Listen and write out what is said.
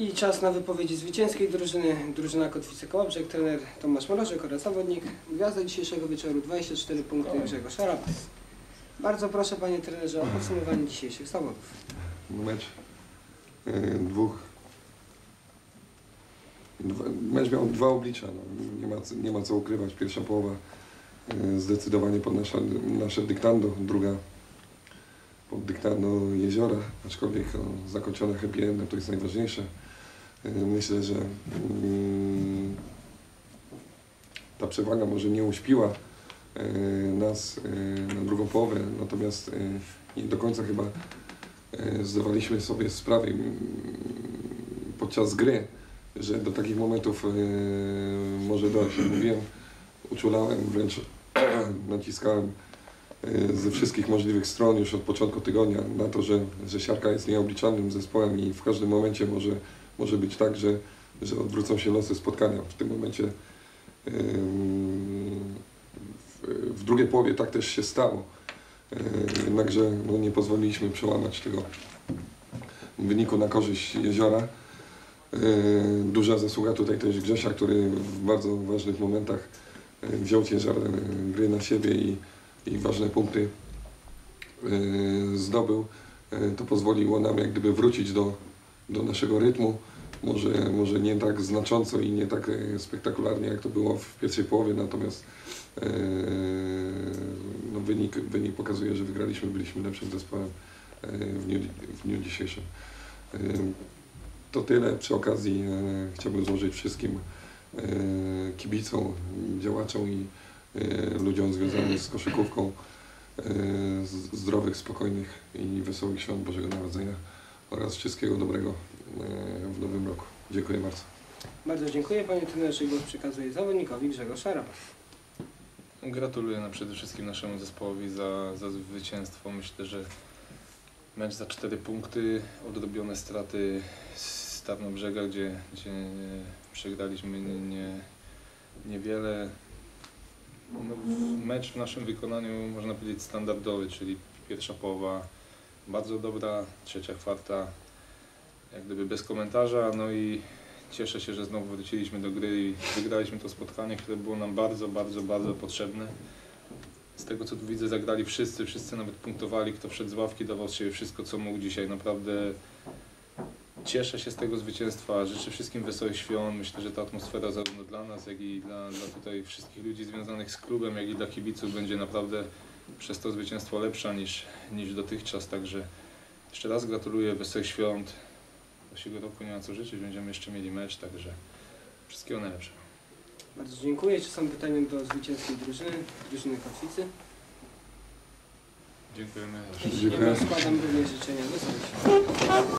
I czas na wypowiedzi zwycięskiej drużyny. Drużyna Kotwicy Kołobrzeg, trener Tomasz Mrożek oraz zawodnik. Gwiazda dzisiejszego wieczoru 24 punkty Grzegorz Szarapas. Bardzo proszę panie trenerze o podsumowanie dzisiejszych zawodów. Mecz e, dwóch. Dwa, mecz miał dwa oblicza. No. Nie, ma, nie ma co ukrywać. Pierwsza połowa e, zdecydowanie pod nasze, nasze dyktando, druga pod dyktando jeziora, aczkolwiek no, zakończona happy to jest najważniejsze. E, Myślę, że mm, ta przewaga może nie uśpiła e, nas e, na drugą połowę, natomiast nie do końca chyba zdawaliśmy sobie sprawę mm, podczas gry, że do takich momentów może dojść. Mówiłem, uczulałem, wręcz naciskałem ze wszystkich możliwych stron już od początku tygodnia na to, że, że Siarka jest nieobliczalnym zespołem i w każdym momencie może, może być tak, że, że odwrócą się losy spotkania. W tym momencie w, w drugiej połowie tak też się stało. Jednakże no, nie pozwoliliśmy przełamać tego wyniku na korzyść jeziora. Duża zasługa tutaj też Grzesia, który w bardzo ważnych momentach wziął ciężar gry na siebie i, i ważne punkty zdobył. To pozwoliło nam jak gdyby wrócić do, do naszego rytmu. Może, może nie tak znacząco i nie tak e, spektakularnie jak to było w pierwszej połowie, natomiast e, no wynik, wynik pokazuje, że wygraliśmy, byliśmy lepszym zespołem e, w dniu, w dniu dzisiejszym. To tyle. Przy okazji chciałbym złożyć wszystkim kibicom, działaczom i ludziom związanym z koszykówką zdrowych, spokojnych i wesołych świąt Bożego Narodzenia oraz wszystkiego dobrego w nowym roku. Dziękuję bardzo. Bardzo dziękuję panie trenerze. Głos przekazuję zawodnikowi Grzegorz Szarapas. Gratuluję na przede wszystkim naszemu zespołowi za, za zwycięstwo. Myślę, że mecz za 4 punkty, odrobione straty z Tarnobrzega, gdzie, gdzie przegraliśmy nie, nie, niewiele. No, mecz w naszym wykonaniu można powiedzieć standardowy, czyli pierwsza połowa bardzo dobra, trzecia, czwarta jak gdyby bez komentarza, no i Cieszę się, że znowu wróciliśmy do gry i wygraliśmy to spotkanie, które było nam bardzo, bardzo, bardzo potrzebne. Z tego co tu widzę, zagrali wszyscy, wszyscy nawet punktowali, kto wszedł z ławki, dawał siebie wszystko, co mógł dzisiaj. Naprawdę cieszę się z tego zwycięstwa, życzę wszystkim wesołych świąt. Myślę, że ta atmosfera zarówno dla nas, jak i dla, dla tutaj wszystkich ludzi związanych z klubem, jak i dla kibiców będzie naprawdę przez to zwycięstwo lepsza niż, niż dotychczas. Także jeszcze raz gratuluję, wesołych świąt. Właściwego roku nie ma co życzyć, będziemy jeszcze mieli mecz, także wszystkiego najlepszego. Bardzo dziękuję. Czy są pytania do zwycięskiej drużyny, drużyny Kotwicy? Dziękujemy. Ma, składam również życzenia.